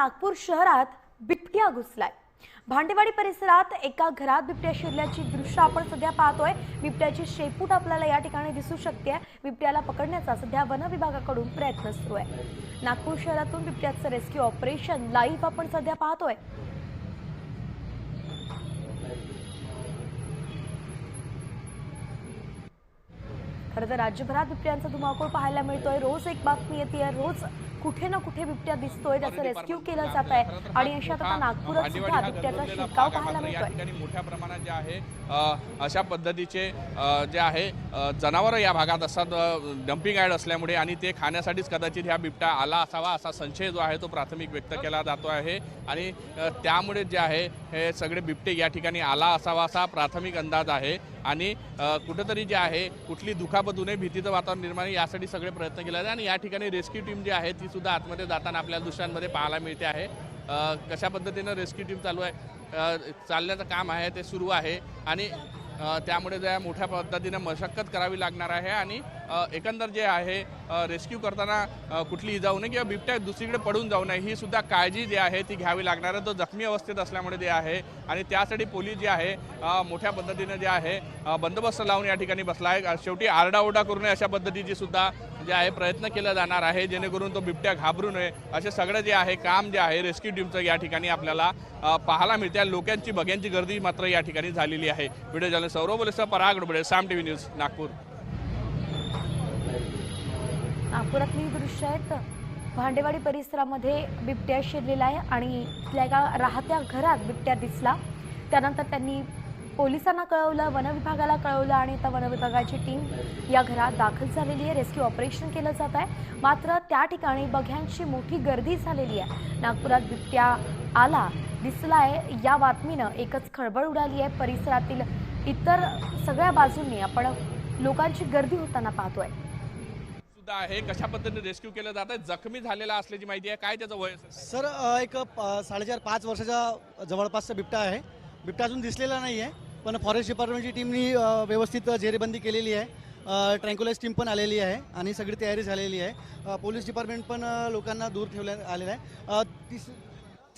नागपूर शहरात बिबट्या घुसलाय. भांडेवाडी परिसरात एका घरात बिबट्या शिरल्याची दृश्य आपण सध्या पाहतोय. बिबट्याची शेपूट आपल्याला या ठिकाणी दिसू शकते. बिबट्याला पकडण्याचा सध्या वन विभागाकडून प्रयत्न सुरू आहे. नागपूर शहरातून बिबट्याचं रेस्क्यू ऑपरेशन लाईव्ह आपण सध्या पाहतोय. खरं तर राज्यभरात बिबट्यांचा धुमाकूळ पाहायला मिळतोय. रोज एक बातमी येते. रोज कुठे ना कुठे बिबट्या दिसतोय त्याचं रेस्क्यू केलं जात आहे आणि अशात आता नागपुरात सुद्धा बिबट्याचा शिरकाव पाहायला या मिळतोय. ठिकाणी मोठ्या प्रमाणात जे आहे अशा पद्धतीचे जे आहे जनावर या भागात असतात. डम्पिंग ॲड असल्यामुळे आणि ते खाण्यासाठीच कदाचित ह्या बिबट्या आला असावा असा संशय जो आहे तो प्राथमिक व्यक्त केला जातो आहे. आणि त्यामुळे जे आहे हे सगळे बिबटे या ठिकाणी आला असावा असा प्राथमिक अंदाज आहे. आणि कुठंतरी जे आहे कुठली दुखापत भीतीचं वातावरण निर्माण यासाठी सगळे प्रयत्न केले जाते आणि या ठिकाणी रेस्क्यू टीम जी आहे ती सुद्धा आतमध्ये जाताना आपल्या दृश्यांमध्ये पाहायला मिळते आहे. कशा पद्धतीनं रेस्क्यू टीम चालू आहे? चालण्याचं काम आहे ते सुरू आहे आणि त्यामुळे ज्या मोठ्या पद्धतीनं मशक्कत करावी लागणार आहे आणि एकंदर जे आहे रेस्क्यू करताना कुठली इजा नये किंवा बिबट्या दुसरीकडे पडून जाऊ नये ही सुद्धा काळजी जी आहे ती घ्यावी लागणार आहे. तो जखमी अवस्थेत असल्यामुळे जे आहे आणि त्यासाठी पोलीस जे आहे मोठ्या पद्धतीनं जे आहे बंदोबस्त लावून या ठिकाणी बसला आहे. शेवटी आरडाओरडा करू नये अशा पद्धतीची सुद्धा जे आहे प्रयत्न केला जाणार आहे जेणेकरून तो बिबट्या घाबरू नये. असे सगळं जे आहे काम जे आहे रेस्क्यू टीमचं या ठिकाणी आपल्याला पाहायला मिळते लोकांची बघ्यांची गर्दी मात्र या ठिकाणी झालेली आहे. Video journalist Saurav बोलेसह Parag Dobale Saam T V news Nagpur. नागपुरातली दृश्य आहेत. भांडेवाडी परिसरामध्ये बिबट्या शिरलेला आहे आणि तिथल्या एका राहत्या घरात बिबट्या दिसला. त्यानंतर त्यांनी पोलिसांना कळवलं वनविभागाला कळवलं आणि आता वनविभागाची टीम या घरात दाखल झालेली आहे. रेस्क्यू ऑपरेशन केलं जात आहे. मात्र त्या ठिकाणी बघ्यांची मोठी गर्दी झालेली आहे. नागपुरात बिबट्या आला दिसलाय. या बातमीनं एकच खळबळ उडाली आहे. परिसरातील इतर सगळ्या बाजूंनी आपण लोकांची गर्दी होताना पाहतोय. सुद्धा आहे. कशा पद्धतीने रेस्क्यू केलं जात आहे? जखमी झालेला असल्याची माहिती आहे. काय त्याचं वय? सर एक प- साडेचार पाच वर्षाचा जवळपासचा बिबटा आहे. बिबटा अजून दिसलेला नाही आहे पण फॉरेस्ट डिपार्टमेंटची टीमनी व्यवस्थित जेरेबंदी केलेली आहे. ट्रँक्युलाइज टीम पण आलेली आहे आणि सगळी तयारी झालेली आहे. पोलीस डिपार्टमेंट पण लोकांना दूर ठेवण्यात आलेलं आहे. अ, तिस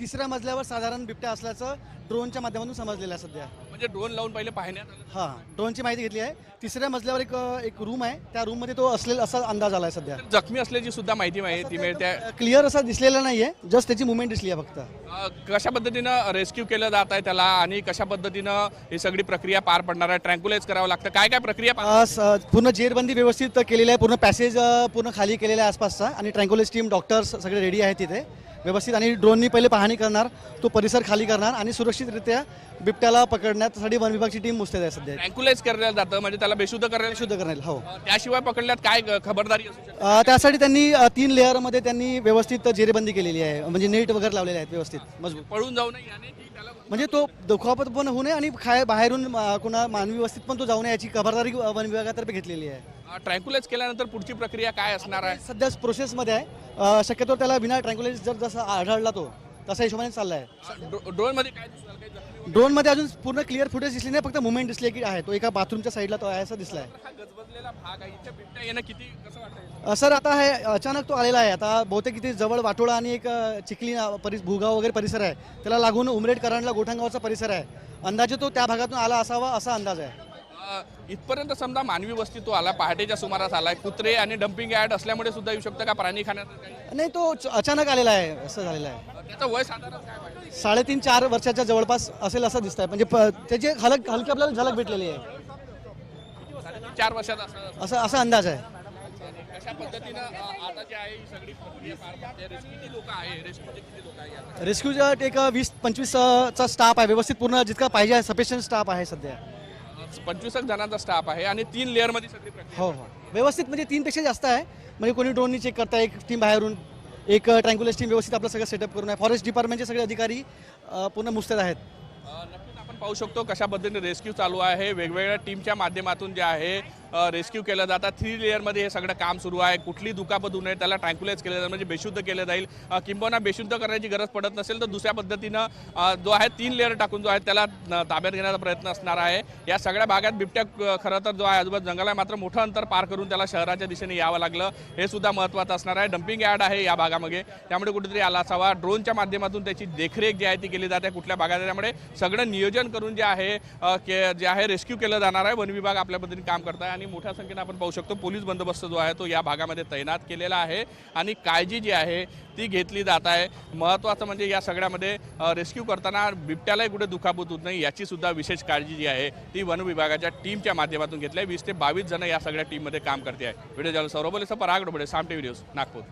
तिसऱ्या मजल्यावर साधारण बिबट्या असल्याचं ड्रोनच्या माध्यमातून समजलेलं आहे सध्या. म्हणजे ड्रोन लावून पहिले पाहण्यात आलं. हां ड्रोनची माहिती घेतली आहे. तिसऱ्या मजल्यावर एक एक रूम आहे. त्या रूममध्ये तो असेल असा अंदाज आला आहे सध्या. तर जखमी असल्याची सुद्धा माहिती माहिती मिळते. क्लिअर असा दिसलेला नाही आहे जस्ट त्याची मुवमेंट दिसली आहे फक्त. अ, कशा पद्धतीनं रेस्क्यू केलं जात आहे त्याला आणि कशा पद्धतीनं ही सगळी प्रक्रिया पार पडणार आहे? ट्रँक्युलाइज करावं लागतं. काय काय प्रक्रिया पार- अ, स- पूर्ण जेरबंदी व्यवस्थित केलेली आहे. पूर्ण पॅसेज अ, पूर्ण खाली केलेला आहे आसपासचा. आणि ट्रँक्युलेज टीम डॉक्टर्स सगळे रेडी आहेत तिथे. व्यवस्थित आणि ड्रोननी पहिले पाहणी करणार तो परिसर खाली करणार आणि सुरक्षितरित्या बिबट्याला पकडण्यासाठी वन विभागची टीम मुस्तैद आहे सध्या. ट्रँक्युलाइज करण्यात जातं म्हणजे त्याला बेशुद्ध करण्यात शुद्ध करण्यात हो. त्याशिवाय पकडल्यात काय खबरदारी असू शकते? अ, त्यासाठी त्यांनी अ, तीन लेअरमध्ये त्यांनी व्यवस्थित जेरेबंदी केलेली आहे. म्हणजे नेट वगैरे लावलेले आहेत व्यवस्थित मजबूत. पळून जाऊ नये त्याला म्हणजे तो दुखापत पण होऊ नये आणि खाय बाहेरून अ, कुणा मानवी वस्तीत पण तो जाऊ नये याची खबरदारी अ, वन विभागातर्फे घेतलेली आहे. ट्रँक्युलाइज केल्यानंतर पुढची प्रक्रिया काय असणार आहे? सध्या प्रोसेसमध्ये आहे. शक्यतो त्याला विना ट्रँक्युलाइज जर जसा आढळला तो तसा हिशोबाने चालला आहे ड्रोनमध्ये काय दिसणार? काही जखमी ड्रोनमध्ये अजून पूर्ण क्लिअर फुटेज दिसली नाही फक्त मुवमेंट दिसली की आहे तो. एका बाथरूमच्या साईडला तो आहे असं हा गजबजलेला भाग आहे. इथे बिबट्या येणं किती कसं वाटतं अ, सर आता हे अचानक तो आलेला आहे. आता बहुतेक इथे जवळ वाटोळा आणि एक अ, चिखली अ, परिस भूगाव वगैरे परिसर आहे. त्याला लागून उमरेड करांडला गोठणगावचा परिसर आहे. अंदाजे तो त्या भागातून आला असावा असा अंदाज आहे. इथपर्यंत समजा मानवी वस्ती तो आला पहाटेच्या सुमारास आलाय कुत्रे आणि डम्पिंग ॲड असल्यामुळे सुद्धा येऊ शकतं का? प्राणी खाण्यात? नाही तो अचानक आलेला आहे असं झालेलं आहे. त्याचं वय साधारण काय साडेतीन चार वर्षाच्या जवळपास असेल असं दिसत आहे म्हणजे प- त्याची हलक हलकी आपल्याला झलक भेटलेली आहे. चार वर्षात असं असं असा अंदाज आहे. कशा पद्धतीनं अ, आता जे आहे ही सगळी प्रक्रिया पार पडते? रेस्क्यू किती लोक आहे? रेस्क्यूचे किती लोक आहे यात? रेस्क्यूच्या एक वीस पंचवीस अ, चा स्टाफ आहे. व्यवस्थित पूर्ण जितका पाहिजे आहे सफिशियंट स्टाफ आहे सध्या. पंचवीस जणांचा स्टाफ आहे आणि तीन लेअरमध्ये सगळी प्रक्रिया. हो हो. व्यवस्थित म्हणजे तीनपेक्षा जास्त आहे. म्हणजे कोणी ड्रोननी चेक करता एक टीम बाहेरून एक ट्रँक्युलस टीम व्यवस्थित आपलं सगळं सेटअप करून आहे. फॉरेस्ट डिपार्टमेंटचे सगळे अधिकारी पूर्ण मुस्तैद आहेत. नक्कीच आपण पाहू शकतो कशा पद्धतीने रेस्क्यू चालू आहे. वेगवेगळ्या टीमच्या माध्यमातून जे आहे रेस्क्यू केलं जातात थ्री लेअरमध्ये हे सगळं काम सुरू आहे. कुठली दुखापत होऊ नये त्याला ट्रँक्युलाइज केलं जाईल म्हणजे बेशुद्ध केलं जाईल. अ, किंबहुना बेशुद्ध करण्याची गरज पडत नसेल तर दुसऱ्या पद्धतीनं जो आहे तीन लेअर टाकून जो आहे त्याला ताब्यात घेण्याचा प्रयत्न असणार आहे. या सगळ्या भागात बिबट्या खरं तर जो आहे आजूबाजू जंगल आहे मात्र मोठं अंतर पार करून त्याला शहराच्या दिशेने यावं लागलं. हे सुद्धा महत्त्वाचं असणार आहे. डम्पिंग यार्ड आहे या भागामध्ये त्यामुळे कुठेतरी आला असावा. ड्रोनच्या माध्यमातून त्याची देखरेख जी आहे ती केली जाते कुठल्या भागात. त्यामुळे सगळं नियोजन करून जे आहे के जे आहे रेस्क्यू केलं जाणार आहे. वन विभाग आपल्या पद्धतीने काम करत आहे आणि मोठ्या संख्येने आपण पाहू शकतो पोलीस बंदोबस्त जो आहे तो या भागामध्ये तैनात केलेला आहे आणि काळजी जी आहे ती घेतली जात आहे. महत्त्वाचं म्हणजे या सगळ्यामध्ये रेस्क्यू करताना बिबट्यालाही कुठे दुखापत होत नाही याची सुद्धा विशेष काळजी जी आहे ती वन विभागाच्या टीमच्या माध्यमातून घेतली आहे. वीस ते बावीस जण या सगळ्या टीममध्ये काम करते आहे. व्हिडिओ झालं सौरभ पराग डोबडे सामटे व्हिडिओज नागपूर.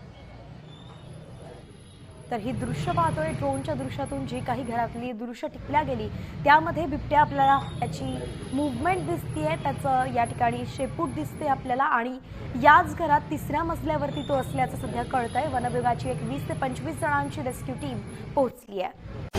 तर ही दृश्य पाहतोय. ड्रोनच्या दृश्यातून जी काही घरातली दृश्य टिपल्या गेली त्यामध्ये बिबट्या आपल्याला त्याची मुवमेंट दिसतीये. त्याचं या ठिकाणी शेपूट दिसते आपल्याला आणि याच घरात तिसऱ्या मजल्यावरती तो असल्याचं सध्या कळतंय. वनविभागाची एक वीस ते पंचवीस जणांची रेस्क्यू टीम पोहोचली आहे